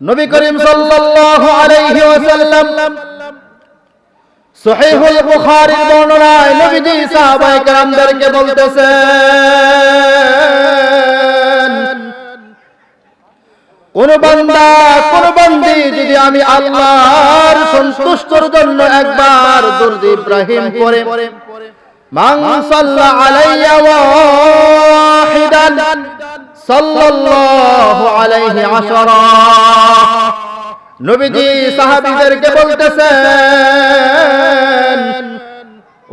নবী করিম সাল্লাল্লাহু আলাইহি ওয়াসাল্লাম সহিহুল বুখারীর বর্ণনায় নবীজি সাহাবায়ে বলতেছেন, কোন বান্দা, কোন বান্দি যদি আমি আল্লাহর সন্তুষ্টর জন্য একবার দুরুদ ইব্রাহিম আলাইয়া ওয়াহিদান সাল্লাল্লাহু আলাইহি আশারা। নবীজি সাহাবীদেরকে বলতেছেন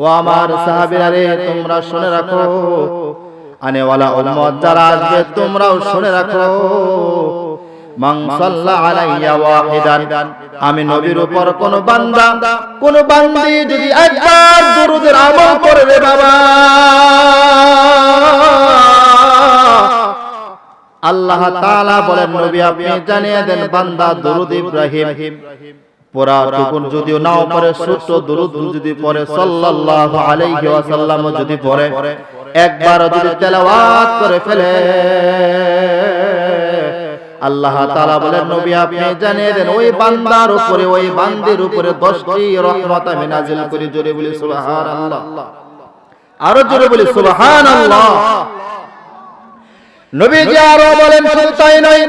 ও আমার সাহাবীরা রে তোমরা শুনে রাখো। আনেওয়ালা উম্মত যারা আসবে তোমরাও শুনে রাখো। আমি নবীর উপর কোন বান্দা কোন বান্দি যদি একবার দুরুদের আমল করে রে বাবা। আল্লাহ তাআলা বলেন নবী আপনি জানিয়ে দেন বান্দা দরুদ ইব্রাহিম। পুরা টুকুন যদিও নাও পরে ছোট্ট দরুদ যদি পড়ে সাল্লাল্লাহু আলাইহি ওয়াসাল্লাম যদি পড়ে একবার যদি তেলাওয়াত করে ফেলে। আল্লাহ তাআলা বলেন নবী আপনি জানিয়ে দেন ওই বান্দার উপরে ওই বান্দির উপরে 10টি রহমত আমি নাজিল করি জোরে বলি সুবহানাল্লাহ। আরও জোরে বলি সুবহানাল্লাহ। নবীজি আরও বলেন, শুধু তাই নয়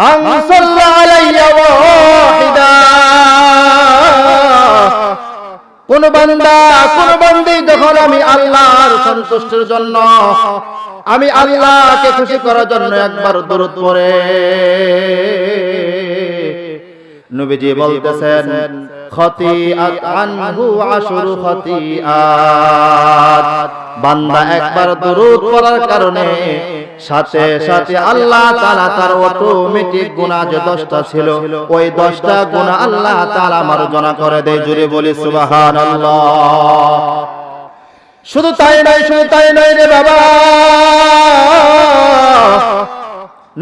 মান সাল্লা আলাইয়া ওয়াহিদা। কোন বান্দা, কোন বান্দি যখন আমি আল্লাহর সন্তুষ্টির জন্য, আমি আল্লাহকে খুশি করার জন্য একবার দরুদ পড়ে, নবীজি বলতেছেন খতিআত আনহু আশরু খতিআত। বান্দা একবার দরুদ পড়ার কারণে সাথে সাথে আল্লাহ তাআলা তার অটোমেটিক গুনাহ যে 10টা ছিল, ওই 10টা গুনাহ আল্লাহ তাআলা মার্জনা করে দেয় জুড়ে বলি সুবহানাল্লাহ। শুধু তাই নয়, শুধু তাই নয় রে বাবা।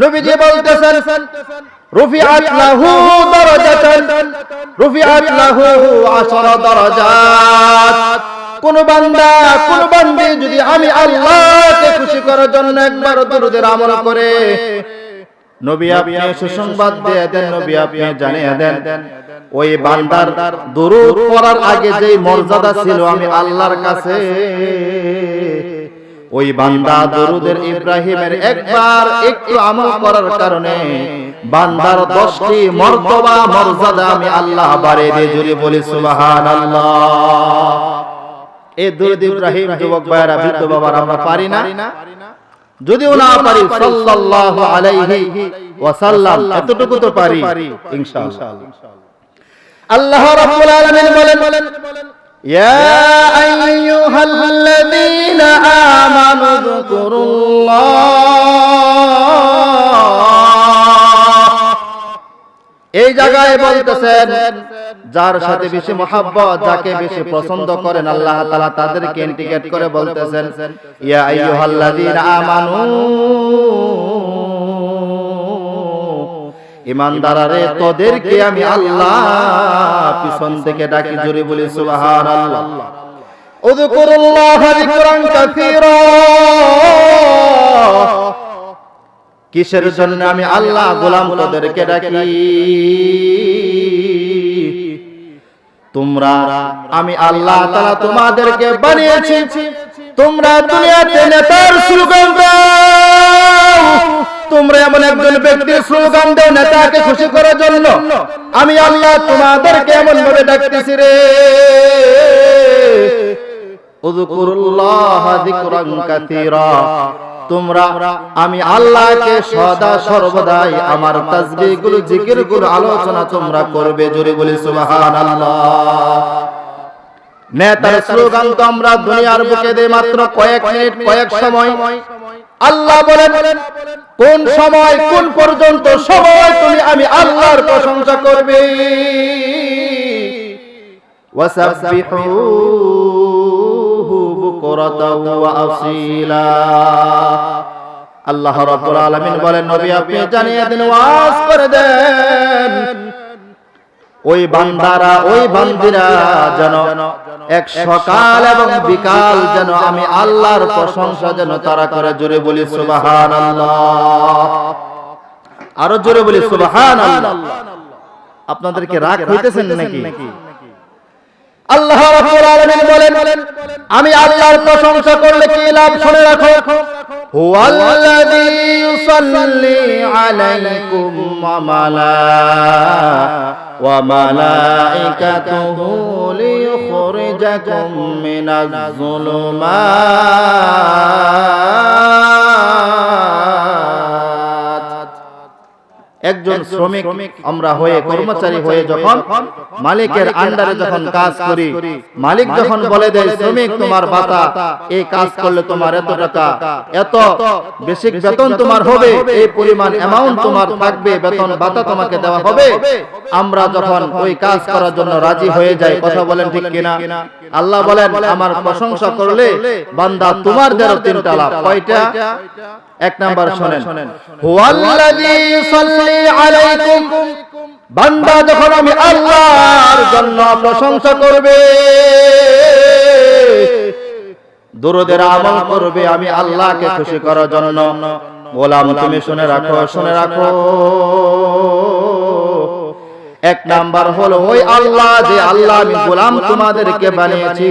নবীজি বলতেছেন, রুফিআত লাহু দারাজাতান রুফিআত লাহু আশরা দারাজাত। কোন বান্দা কোন বান্দি যদি আমি আল্লাহকে খুশি করার জন্য একবার দরুদের আমল করে। নবী আপনি সুসংবাদ দিয়ে দেন নবী আপনি জানিয়ে দেন ওই বান্দার দরুদ পড়ার আগে যেই মর্যাদা ছিল আমি আল্লাহর কাছে। ওই বান্দা দরুদের ইব্রাহিমের একবার একটু আমল করার কারণে বান্দার দশটি মর্তবা মর্যাদা আমি আল্লাহ বারে দিয়ে জুড়ে বলি সুবাহান এই দরুদ ইব্রাহিম যুবক ভাইরা বৃদ্ধ বাবার আমরা পারি না? যদিও না পারি সাল্লাল্লাহু আলাইহি ওয়াসাল্লাম। এতটুকু তো পারি ইনশাআল্লাহ। আল্লাহ রাব্বুল আলামিন বলেন ইয়া আইয়ুহাল্লাযী الذين آمنوا اذكروا الله এই জায়গায় বলতেছেন যার সাথে বেশি মোহাব্বত যাকে বেশি পছন্দ করেন আল্লাহ তাআলা তাদেরকে ইন্ডিকেট করে বলতেছেন ইয়া আইয়ুহাল্লাযীনা আমানু ইমানদারারে তোদেরকে আমি আল্লাহ পিছন থেকে ডাকি জোরে বলি সুবহানাল্লাহ কাসীরা। জন্য আমি আল্লাহ গোলাম তোদেরকে ডাকি? তোমরা, আমি আল্লাহ তাআলা তোমাদেরকে বানিয়েছি। তোমরা দুনিয়াতে নেতার স্লোগান দাও। তোমরা এমন একজন ব্যক্তির স্লোগান দাও নেতাকে খুশি করার জন্য। আমি আল্লাহ তোমাদেরকে এমন ভাবে ডাকতেছি রে। আল্লাহকে সদা আমার আলোচনা তোমরা করবে দুনিয়ার বুকে মাত্র কয়েক মিনিট, কয়েক সময়। আল্লাহ বলেন, কোন সময়, কোন পর্যন্ত সময় তুমি আমি আল্লাহর প্রশংসা করবে? ওয়াসাব্বিহুহু আল্লাহ রাব্বুল আলামিন বলেন, নবী, আপনি জানিয়ে দিন, ওয়াজ করে দেন। ওই বান্দারা, ওই বান্দিরা যেন এক সকাল এবং বিকাল যেন আমি আল্লাহর প্রশংসা যেন তারা করে। জোরে বলি, সুবহানাল্লাহ। আরও জোরে বলি সুবহান আপনাদেরকে রাগ হইতেছেন নাকি? আল্লাহ রাব্বুল আলামিন বলেন, আমি আল্লাহর প্রশংসা করলে কি লাভ শুনে রাখো? হুয়াল্লাযী ইউসাল্লি আলাইকুম ওয়া মালা, ওয়া মালাইকাতুহু লিইখরিজাকুম মিনাজ একজন শ্রমিক আমরা হয়ে কর্মচারী হয়ে যখন মালিকের আন্ডারে যখন কাজ করি মালিক যখন বলে দেয় শ্রমিক তোমার ভাতা এই কাজ করলে তোমার এত টাকা এত বেসিক বেতন তোমার হবে এই পরিমাণ অ্যামাউন্ট তোমার থাকবে বেতন ভাতা তোমাকে দেওয়া হবে আমরা যখন ওই কাজ করার জন্য রাজি হয়ে যাই কথা বলেন ঠিক কিনা? আল্লাহ বলেন আমার প্রশংসা করলে বান্দা তোমার দ্বারা তিনটা লাভ কয়টা? এক নাম্বার শোনেন। হুয়াল্লাযী ইউসাল্লি আলাইকুম। বান্দা যখন আমি আল্লাহর জন্য প্রশংসা করবে দুরুদের আমল করবে আমি আল্লাহকে খুশি করার জন্য। গোলাম তুমি শুনে রাখো শুনে রাখো। এক নাম্বার হলো ওই আল্লাহ যে আল্লাহ আমি গোলাম তোমাদেরকে বানিয়েছি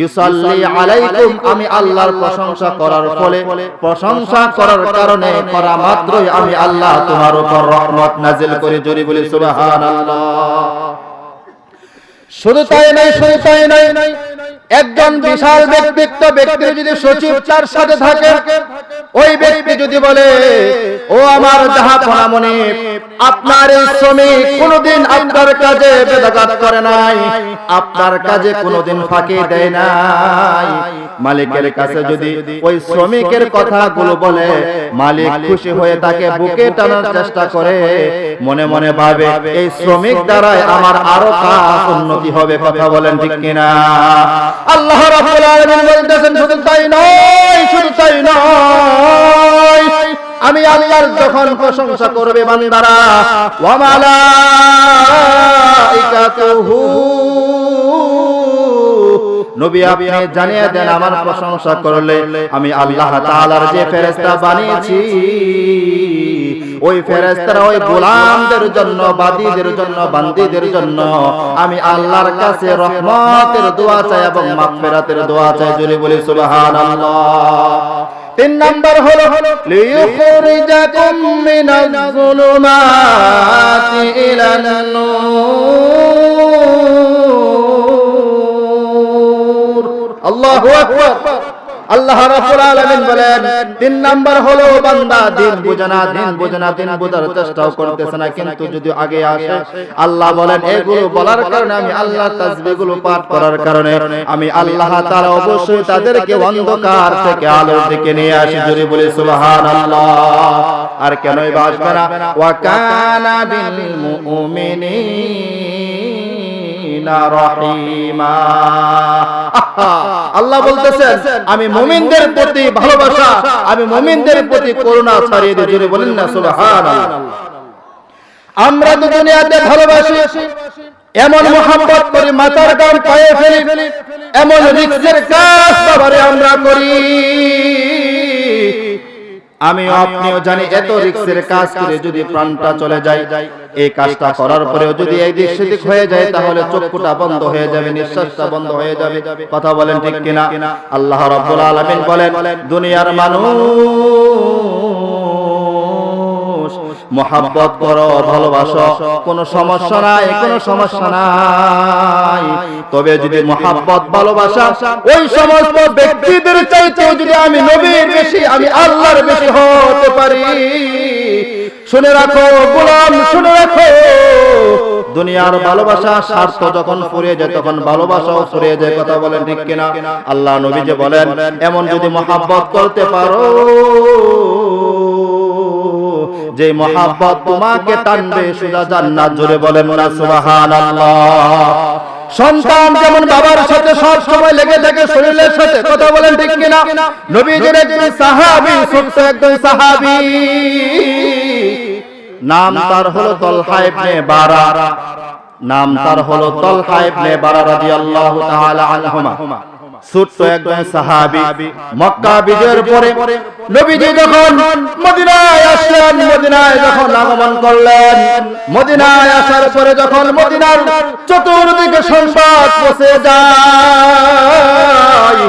ইউসাল্লি আলাইকুম, আমি আল্লাহর প্রশংসা করার ফলে, প্রশংসা করার কারণে করা মাত্রই আমি আল্লাহ তোমার উপর রহমত নাজিল করে। জোরে বলি, সুবহানাল্লাহ। শুধু তাই নাই শুধু তাই নাই একজন বিশাল ব্যক্তিত্ব ব্যক্তি যদি সচিব তার সাথে থাকে ওই ব্যক্তি যদি বলে ও আমার জাহাপনা মনে আপনার এই শ্রমিক কোনোদিন আপনার কাজে বেদাঘাত করে নাই আপনার কাজে কোনোদিন ফাঁকি দেয় নাই। মালিকের কাছে যদি ওই শ্রমিকের কথাগুলো বলে মালিক খুশি হয়ে তাকে বুকে টানার চেষ্টা করে মনে মনে ভাবে এই শ্রমিক দ্বারাই আমার আরও কাজ উন্নতি হবে। কথা বলেন ঠিক কিনা? আল্লাহ রাব্বুল আলামিন বলতেছেন, শুধু তাই নয়, শুধু তাই নয়, আমি আল্লাহর যখন প্রশংসা করবে বান্দারা, ওয়া মালাইকাতুহু নবী আপনি জানিয়ে দেন আমার প্রশংসা করলে আমি আল্লাহ তাআলার যে ফেরেশতা বানিয়েছি ওই ফেরেশতারা ওই গোলামদের জন্য বাদীদের জন্য বান্দীদের জন্য আমি আল্লাহর কাছে রহমতের দোয়া চাই এবং মাগফিরাতের দোয়া চাই জোরে বলি সুবহানাল্লাহ। তিন নাম্বার হলো লিইখরিজাকুম মিনাজ যুলুমাতি ইলান নূর আল্লাহু আল্লাহ রাব্বুল আলামিন বলেন, তিন নাম্বার হলো বান্দা দিন বুঝে দিন বুঝে দিন বোঝার চেষ্টাও করতেছে না, কিন্তু যদি আগে আসে, আল্লাহ বলেন, এগুলো বলার কারণে আমি আল্লাহ তাসবিহগুলো পাঠ করার কারণে আমি আল্লাহ তাআলা অবশ্যই তাদেরকে অন্ধকার থেকে আলোর দিকে নিয়ে আসি জোরে বলি সুবহানাল্লাহ। আর কেনই বা না? ওয়া কানা বিল মুমিনিনা রহিমা। আল্লাহ বলতেছেন আমি মুমিনদের প্রতি ভালোবাসা আমি মুমিনদের প্রতি করুণা ছড়িয়ে দিই জোরে বলেন না সুবহানাল্লাহ। আমরা তো দুনিয়াতে ভালোবাসি এমন মোহাম্মত করি মাথার গাম পায়ে ফেলি এমন রিক্সের কাজ আমরা করি। আমি আপনিও জানি এত রিক্সের কাজ করে যদি প্রাণটা চলে যায় এই কাজটা করার পরেও যদি এই দিক সেদিক হয়ে যায় তাহলে চক্ষুটা বন্ধ হয়ে যাবে নিঃশ্বাসটা বন্ধ হয়ে যাবে। কথা বলেন ঠিক কিনা? আল্লাহ রাব্বুল আলামিন বলেন দুনিয়ার মানুষ মোহাব্বত করো, ভালোবাসো, কোনো সমস্যা নাই, কোনো সমস্যা নাই। তবে যদি মোহাব্বত, ভালোবাসা, ওই সমস্ত ব্যক্তিদের চাইতে যদি আমি নবীর বেশি, আমি আল্লাহর বেশি হতে পারি। শুনে রাখো, গোলাম, শুনে রাখো। দুনিয়ার ভালোবাসা, স্বার্থ যখন ফুরিয়ে যায়, তখন ভালোবাসাও ফুরিয়ে যায়, কথা বলেন ঠিক কিনা? আল্লাহ নবী যে বলেন, এমন যদি মোহাব্বত করতে পারো যে মহাব্বত তোমাকে টানবে সুজা জান্নাত জুড়ে বলেন না সুবহানাল্লাহ। সন্তান যেমন বাবার সাথে সব সময় লেগে থাকে শরীরের সাথে কথা বলেন ঠিক কিনা? নবীজির একজন সাহাবী ছোট্ট একজন সাহাবী। নাম তার হলো তলহা ইবনে বারা নাম তার হলো তলহা ইবনে বারা রাদিয়াল্লাহু তাআলা আনহুমা। ছোট্ট একজন সাহাবী। মক্কা বিজয়ের পরে নবীজি যখন মদিনায় আসলেন মদিনায় যখন আগমন করলেন মদিনায় আসার পরে যখন মদিনার চতুর্দিকে সংবাদ পৌঁছে যায়।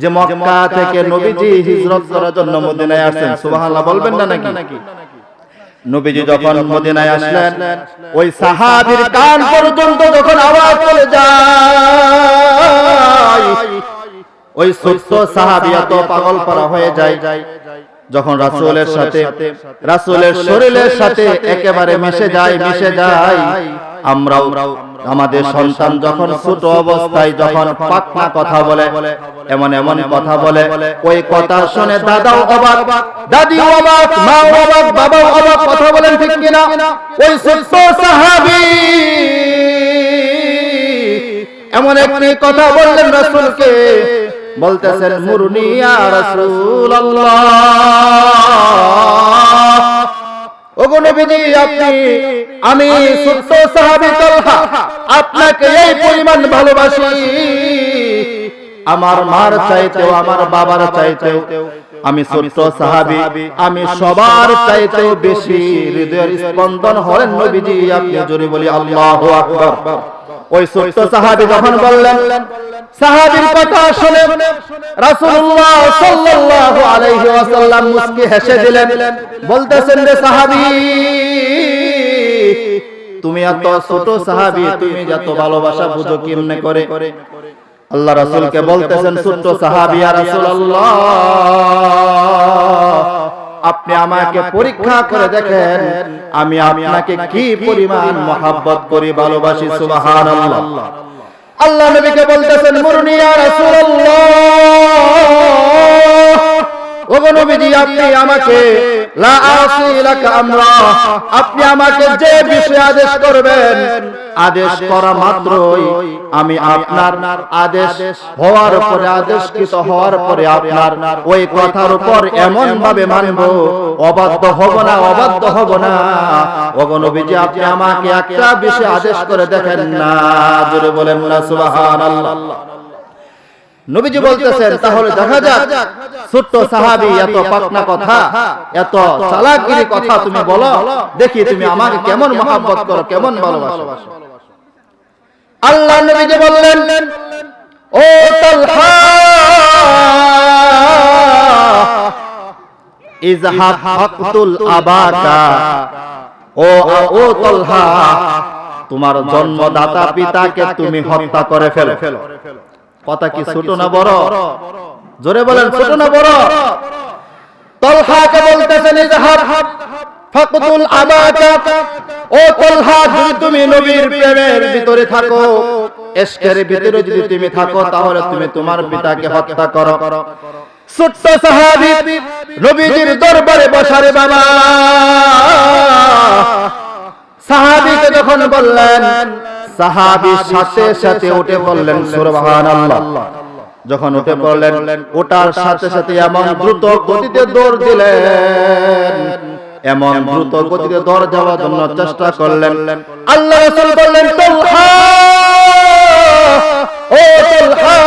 যে মক্কা থেকে নবীজি হিজরত করার জন্য মদিনায় আসছেন সুবহানাল্লাহ বলবেন না নাকি? নবীজি যখন মদিনায় আসলেন ওই সাহাবীর কান পর্যন্ত যখন আওয়াজ চলে যায় ওই সত্য সাহাবী এত পাগল পারা হয়ে যায়। যখন রাসূলের সাথে রাসূলের শরীরের সাথে একেবারে মিশে যায় মিশে যায় আমরাও আমাদের সন্তান যখন ছোট অবস্থায় যখন পাকনা কথা বলে, এমন এমন কথা বলে, ওই কথা শুনে দাদাও অবাক দাদি অবাক মা অবাক, বাবাও অবাক, কথা বলেন ঠিক কিনা? ওই ছোট্ট সাহাবী এমন একটি কথা বললেন রাসূলকে, বলতেছেন মুরনিয়া রাসূলুল্লাহ। আমি আপনাকে এই পরিমাণ ভালোবাসি। আমার মার চাইতেও আমার বাবার চাইতেও আমি ছোট্ট সাহাবী আমি সবার চাইতেও বেশি হৃদয়ের স্পন্দন হলেন নবীজি আপনি জোরে বলি আল্লাহু আকবার। ওই ছোট্ট সাহাবী যখন বললেন সাহাবীর কথা শুনে রাসূলুল্লাহ সাল্লাল্লাহু আলাইহি ওয়াসাল্লাম মুস্কি হেসে দিলেন, বলতেছেন রে সাহাবী, তুমি এত ছোট সাহাবী, তুমি যত ভালোবাসা বুঝো কেমনে করে? আল্লাহ রাসূলকে বলতেছেন ছোট সাহাবী, ইয়া রাসূলুল্লাহ, আপনি আমাকে পরীক্ষা করে দেখেন, আমি আপনাকে কি পরিমাণ মহাব্বত করি, ভালোবাসি, সুবহানাল্লাহ। আল্লাহ নবীকে বলতেছেন মুরনিয়া রাসূলুল্লাহ। ওগো নবীজি আপনি আমাকে লা আসি আমরা। আপনি আমাকে যে বিষয়ে আদেশ করবেন আদেশ করা মাত্রই আমি আপনার আদেশ হওয়ার পরে আদেশকৃত হওয়ার পরে আপনার ওই কথার উপর এমন ভাবে মানব অবাধ্য হব না অবাধ্য হব না। ওগো আপনি আমাকে একটা বিষয়ে আদেশ করে দেখেন না। জোরে বলেন না সুবহানাল্লাহ। নবীজি বলতেছেন তাহলে দেখা যাক ছোট্ট সাহাবী এত পাকনা কথা এত চালাকিরি কথা তুমি বলো দেখি তুমি আমাকে কেমন মহাব্বত করো কেমন ভালোবাসো? আল্লাহ নবীজি বললেন ও তালহা ইজহাব ফাকতুল আবাকা ও ও তালহা তোমার জন্মদাতা পিতাকে তুমি হত্যা করে ফেলো। কথা কি ছোট না বড়? জোরে বলেন ছোট না বড়? তলহাকে বলতেছেন ফাকতুল আবাকা। ও তলহা যদি তুমি নবীর প্রেমের ভিতরে থাকো এশকের ভিতরে যদি তুমি থাকো তাহলে তুমি তোমার পিতাকে হত্যা করো। ছোট্ট সাহাবী নবীজির দরবারে বসারে বাবা। সাহাবীকে যখন বললেন সাহাবীর সাথে সাথে উঠে বললেন সুবহানাল্লাহ। যখন উঠে পড়লেন ওটার সাথে সাথে এমন দ্রুত গতিতে দৌড় দিলেন। এমন দ্রুত গতিতে দৌড় যাওয়ার জন্য চেষ্টা করলেন। আল্লাহ রাসূল বললেন তালহা ও তালহা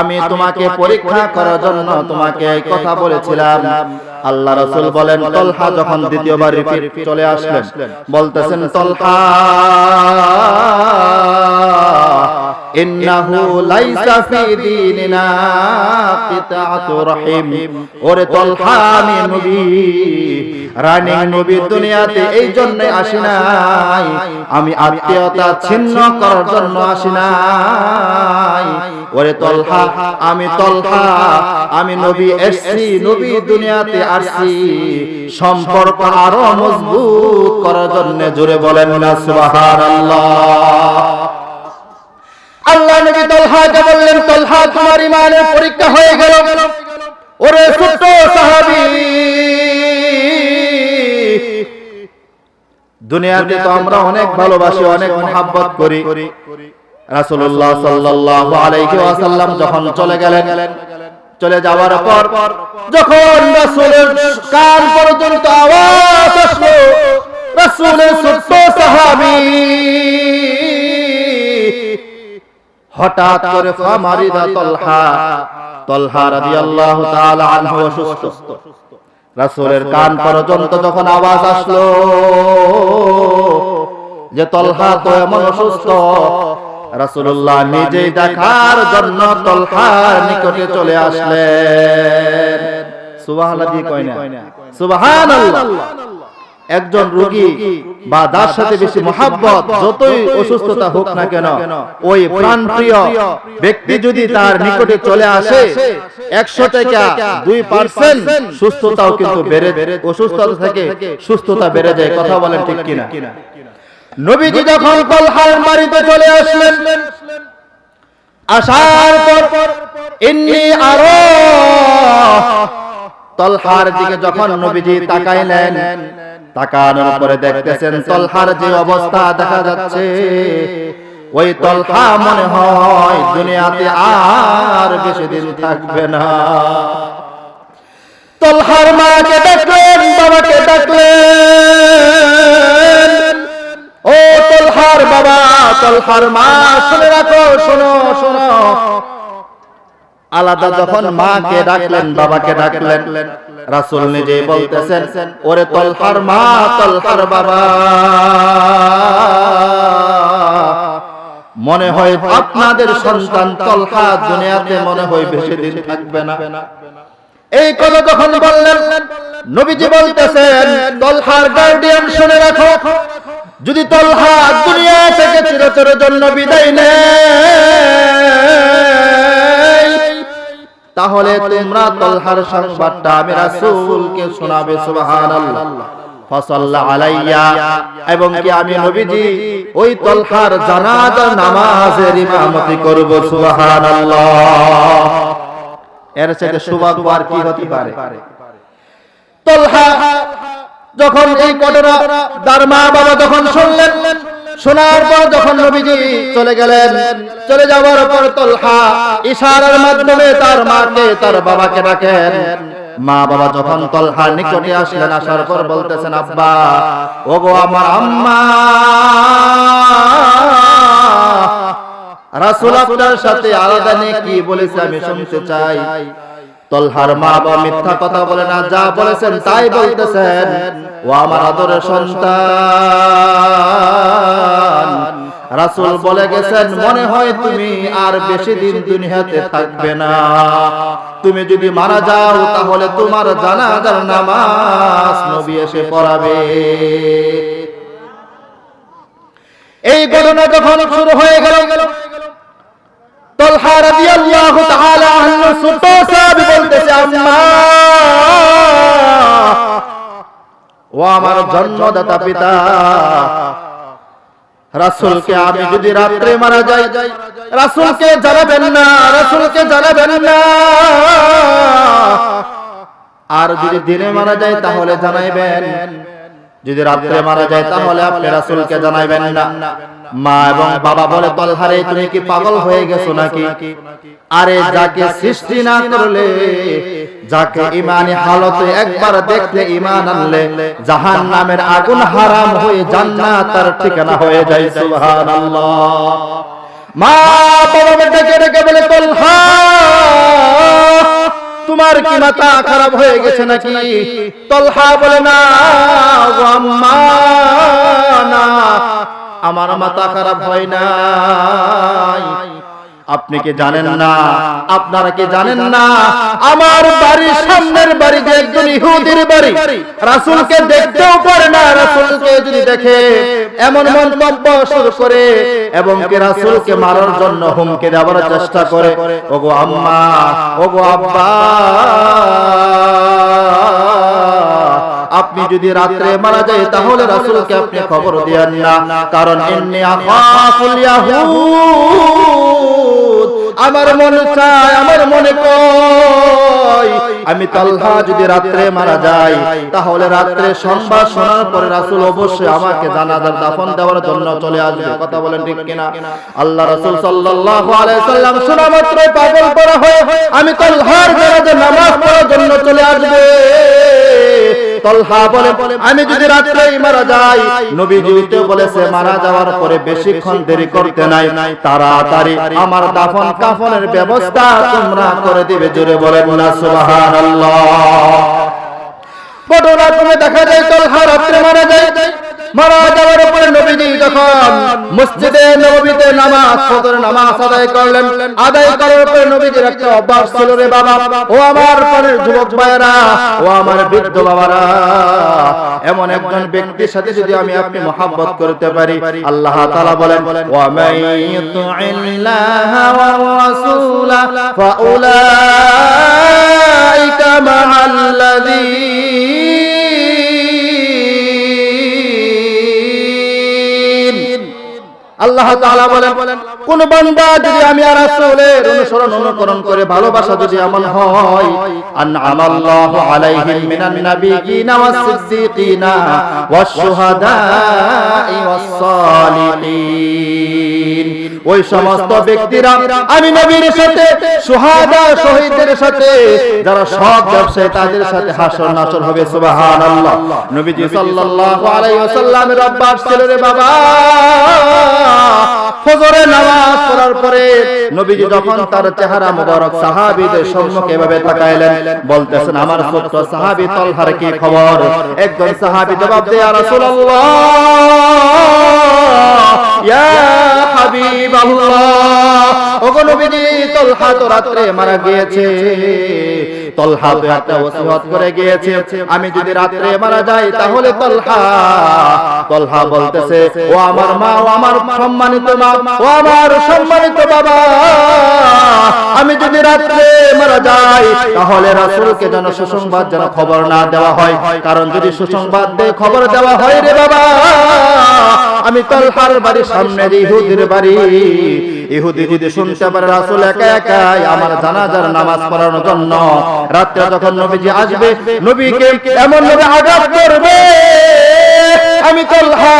আমি তোমাকে পরীক্ষা করার জন্য তোমাকে এই কথা বলেছিলাম। আল্লাহ রসুল বলেন তলহা যখন দ্বিতীয়বার রিপিট চলে আসলেন বলতেছেন তলহা ইন্নাহু লাইসা ফি দীনিনা রহিম। ওরে তলহা আমি নবী। রানিং নবী দুনিয়াতে এই জন্য আসি নাই। আমি আত্মীয়তা ছিন্ন করার জন্য আসি নাই। ওরে তলহা আমি তলহা আমি নবী এসছি নবী দুনিয়াতে আসছি সম্পর্ক আরও মজবুত করার জন্য জোরে বলেন না সুবহানাল্লাহ। আল্লাহ নবী তলহাকে বললেন, তলহা তোমার ইমানের পরীক্ষা হয়ে গেল। ওরে ছোট্ট সাহাবী, দুনিয়াতে তো আমরা অনেক ভালোবাসি, অনেক মহাব্বত করি। রাসূলুল্লাহ সাল্লাল্লাহু আলাইহি ওয়াসাল্লাম যখন চলে গেলেন, চলে যাওয়ার পর যখন রাসূলের কান পর্যন্ত আওয়াজ আসলো, রাসূলের ছোট্ট সাহাবী হঠাৎ করে ফামারিদা তলহা তলহা রাদিয়াল্লাহু তাআলা আনহু অসুস্থ। রাসূলের কান পর্যন্ত যখন আওয়াজ আসলো যে তলহা তো এমন অসুস্থ রাসূলুল্লাহ নিজেই দেখার জন্য তলহার নিকটে চলে আসলেন। সুবহানাল্লাহ কয় না? সুবহানাল্লাহ। একজন রোগী বা যার সাথে বেশি মহাব্বত যতই অসুস্থতা হোক না কেন ওই প্রাণপ্রিয় ব্যক্তি যদি তার নিকটে চলে আসে একশো টাকা দুই পার্সেন্ট সুস্থতাও কিন্তু বেড়ে অসুস্থতা থেকে সুস্থতা বেড়ে যায় কথা বলেন ঠিক কিনা। নবীজি যখন কলহার বাড়িতে চলে আসলেন আসার পর ইন্নি আরও তলহার দিকে যখন নবীজি তাকাইলেন তাকানোর পরে দেখতেছেন তলহার যে অবস্থা দেখা যাচ্ছে ওই তলহা মনে হয় দুনিয়াতে আর বেশি দিন থাকবে না। তলহার মাকে ডাকলেন বাবাকে ডাকলেন ও তলহার বাবা তলহার মা শুনে রাখো শোনো শোনো। আলাদা যখন মাকে ডাকলেন বাবাকে ডাকলেন। রাসূল নিজেই বলতেছেন ওরে তলহার মা তলহার বাবা। মনে হয় আপনাদের সন্তান তলহা দুনিয়াতে মনে হয় বেশি দিন থাকবে না। এই কথা যখন বললেন নবীজি বলতেছেন তলহার গার্ডিয়ান শুনে রাখো। যদি তলহা দুনিয়া থেকে চিরতরের জন্য বিদায় নেয় তাহলে তোমরা তলহার সংবাদটা আমি রাসূলকে শোনাবে, সুবহানাল্লাহ। ফসল্লা আলাইয়া। এবং কি আমি নবীজি ওই তলহার নামাজের ইমামতি করব, সুবহানাল্লাহ। এর সাথে সৌভাগ্য আর কি হতে পারে? তলহা যখন এই ঘটনা তার মা বাবা যখন শুনলেন শোনার পর যখন নবীজি চলে গেলেন, চলে যাওয়ার পর তলহা ইশারার মাধ্যমে তার মাকে, তার বাবাকে ডাকেন। মা বাবা যখন তলহার নিকটে আসলেন, আসার পর বলতেছেন, আব্বা ওগো আমার আম্মা, রাসূল আপনার সাথে আলাদা নিয়ে কি বলেছে, আমি শুনতে চাই। তলহার মা বাবা মিথ্যা কথা বলে না, যা বলেছেন তাই বলতেছেন। ও আমার আদরের সন্তান, রাসূল বলে গেছেন, মনে হয় তুমি আর বেশি দিন দুনিয়াতে থাকবে না। তুমি যদি মারা যাও, তাহলে তোমার জানাজার নামাজ নবী এসে পড়াবে। এই ঘটনা যখন শুরু হয়ে গেল তলহা রাদিয়াল্লাহু তাআলা আনহু ছোট সাহাবী বলতেছে, আম্মা, ও আমার জন্মদাতা পিতা, রাসূলকে আমি যদি মারা যাই, রাসূলকে জানাবেন না, রাসূলকে জানাবেন না। আর যদি দিনে মারা যায় তাহলে জানাইবেন যদি রাত্রে মারা যায় তাহলে আপনি রাসূলকে জানাইবেন না। মা এবং বাবা বলে তলহারে তুমি কি পাগল হয়ে গেছো নাকি? আরে যাকে সৃষ্টি না করলে যাকে ইমানি হালতে একবার দেখলে ইমান আনলে জাহান নামের আগুন হারাম হয়ে জান্নাত তার ঠিকানা হয়ে যায় সুবহানাল্লাহ। মা বাবা ডেকে ডেকে বলে তলহা তোমার কি মাথা খারাপ হয়ে গেছে নাকি? তলহা বলে, না আমার মাথা খারাপ হয় না আপনি কি জানেন না? আপনারা কি জানেন না? আমার বাড়ির সামনের বাড়ি যে একজন ইহুদির বাড়ি। রাসূলকে দেখতেও পারে না রাসূলকে যদি দেখে এমন মন্তব্য শুরু করে এবং কি রাসূলকে মারার জন্য হুমকি দেওয়ার চেষ্টা করে। ওগো আম্মা ওগো আব্বা। আপনি যদি রাত্রে মারা যায় তাহলে রাসূলকে আপনি খবর দিয়েন না। কারণ ইন্নি আখাফুল ইয়াহুদ। আমার মনে চায় আমার মনে কয় আমি তালহা যদি রাত্রে মারা যাই তাহলে রাত্রে সংবাদ শোনার পরে রাসূল অবশ্যই আমাকে জানাজার দাফন দেওয়ার জন্য চলে আসবে। কথা বলেন ঠিক কিনা? আল্লাহ রাসুল সাল্লাল্লাহু আলাইহি সাল্লাম শোনা মাত্রই পাগল করা হয় আমি তালহার জানাজা নামাজ পড়ার জন্য চলে আসবে। তলহা বলে আমি যদি রাত্রেই মারা যাই নবী জীবিতে বলেছে মারা যাওয়ার পরে বেশিক্ষণ দেরি করতে নাই তাড়াতাড়ি আমার দাফন কাফনের ব্যবস্থা তোমরা করে দিবে জোরে বলে না সুবহানাল্লাহ। ঘটনাক্রমে দেখা যায় তলহা রাত্রে মারা যায়। মারা যাওয়ার পরে নবীজি যখন মসজিদে নবীতে নামাজ, ফজর নামাজ আদায় করলেন, আদায় করার পরে নবীজির একটা অভ্যাস ছিল রে বাবা। ও আমার পরের যুবক ভাইয়েরা, ও আমার বৃদ্ধ বাবারা, এমন একজন ব্যক্তির সাথে যদি আমি আপনি মহাব্বত করতে পারি, আল্লাহ তাআলা বলেন ওয়া মাইয়ুতিল্লাহ ওয়া রাসূলা ফাউলাইকা মাআল্লাযীন আল্লাহ তাআলা বলেন, কোন বান্দা যদি আমি আর রাসূলের অনুসরণ অনুকরণ করে ভালোবাসা যদি আমল হয়, আন আমাল্লাহু আলাইহিম মিনান নাবিয়িনা ওয়াস সিদ্দিকিনা ওয়াস শুহাদাই ওয়াস সালিহিন ওই সমস্ত ব্যক্তিরা আমি নবীর সাথে সুহাদা শহীদদের সাথে যারা সব ব্যবসায়ী তাদের সাথে হাসর নাসর হবে সুবহানাল্লাহ। নবীজি সাল্লাল্লাহু আলাইহি ওয়াসাল্লামের অভ্যাস ছিল রে বাবা। ফজরে নামাজ পড়ার পরে নবীজি যখন তার চেহারা মুবারক সাহাবীদের সম্মুখে এভাবে তাকাইলেন বলতেছেন আমার ছোট্ট সাহাবী তলহার কি খবর? একজন সাহাবী জবাব দেয় ইয়া রাসূলুল্লাহ ইয়া হাবিবাল্লাহ। ওগো নবীজি তলহা তো রাতে মারা গিয়েছে। তলহা একটা ওসিয়ত করে গিয়েছে। আমি যদি রাত্রে মারা যাই, তাহলে তলহা। তলহা বলতেছে, ও আমার মা, ও আমার সম্মানিত মা, ও আমার সম্মানিত বাবা, আমি যদি মারা যাই, তাহলে রাসূলকে যেন সুসংবাদ, যেন খবর না দেওয়া হয়। কারণ যদি সুসংবাদ খবর দেওয়া হয় রে বাবা। আমি তলহার বাড়ির সামনে ইহুদির বাড়ি, ইহুদি যদি শুনতে পারে রাসূল একা একাই আমার জানাজার নামাজ পড়ানোর জন্য রাত্রে যখন নবীজি আসবে নবীকে এমন ভাবে আঘাত করবে আমি তলহা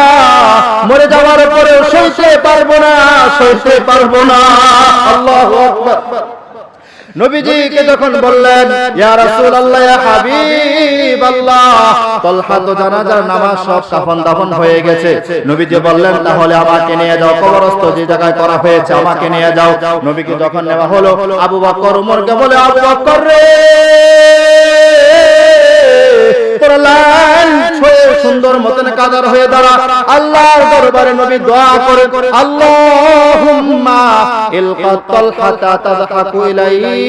মরে যাওয়ার পরেও সইতে পারব না সইতে পারব না। আল্লাহু আকবার। নবীজিকে যখন বললেন ইয়া রাসূলুল্লাহ ইয়া হাবিবাল্লাহ তলহা তো জানাজার নামাজ সব কাফন দাফন হয়ে গেছে। নবীজি বললেন তাহলে আমাকে নিয়ে যাও কবরস্থ যে জায়গায় করা হয়েছে আমাকে নিয়ে যাও। নবীকে যখন নেওয়া হলো আবু বকর ওমরকে বলে আবু বকর রে তোরা সুন্দর মতন কাদার হয়ে দাঁড়া। আল্লাহর দরবারে নবী দোয়া করে আল্লাহুম্মা ইলকা তালহাতা তাযহাকু ইলাইহি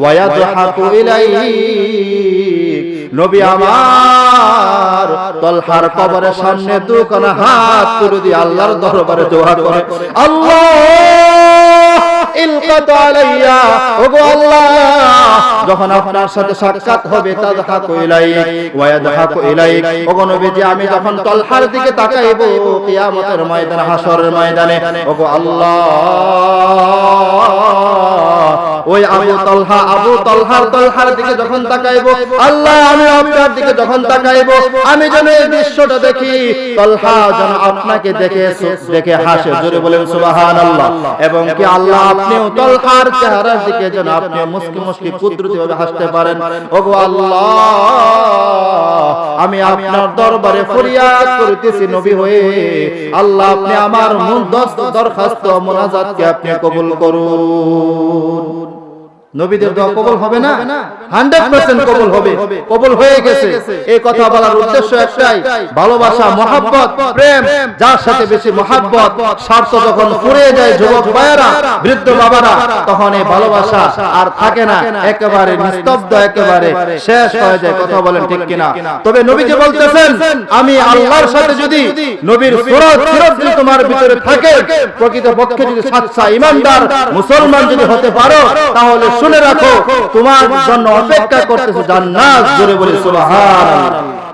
ওয়া ইয়াযহাকু ইলাইহি নবী আমার তলহার কবরের সামনে দুখানা হাত তুলে দিয়ে আল্লাহর দরবারে দোয়া করে। আল্লাহ! আল্লাহ, যখন আপনার সাথে সাক্ষাৎ হবে ওয়া আমি যখন তলহার দিকে তাকাইব, কিয়ামতের ময়দানে আল্লাহ, ওই আবু তলহা, আবু তলহার তলহার দিকে যখন তাকাইব, আল্লাহ, আমি আপনার দিকে যখন তাকাইব, আমি যেন এই দৃশ্যটা দেখি, তলহা যেন আপনাকে দেখে দেখে হাসে, জোরে বলেন সুবহানাল্লাহ, এবং কি আল্লাহ আপনিও তলহার চেহারার দিকে যেন আপনি মুস্কি মুস্কি কুদরতি ভাবে হাসতে পারেন। ওগো আল্লাহ আমি আপনার দরবারে ফরিয়াদ করিতেছি নবী হয়ে। আল্লাহ আপনি আমার দরখাস্ত মুনাজাতকে আপনি কবুল করুন। নবীদের দোয়া কবুল হবে না? 100% কবুল হবে। কবুল হয়ে গেছে। এই কথা বলার উদ্দেশ্য একটাই। ভালোবাসা মহাব্বত প্রেম যার সাথে বেশি মহাব্বত স্বার্থ যখন ফুরিয়ে যায় যুবক ভাইয়েরা বৃদ্ধ বাবারা তখন এই ভালোবাসা আর থাকে না। একেবারে নিস্তব্ধ একেবারে শেষ হয়ে যায় কথা বলেন ঠিক কিনা? তবে নবীজি বলতেছেন আমি আল্লাহর সাথে যদি নবীর সুরত সুরত যদি তোমার ভিতরে থাকে প্রকৃত পক্ষে যদি সাচ্চা ইমানদার মুসলমান যদি হতে পারো তাহলে শুনে রাখো তোমার জন্য অপেক্ষা করতেছে জান্নাত। জোরে বলে সুবহানাল্লাহ।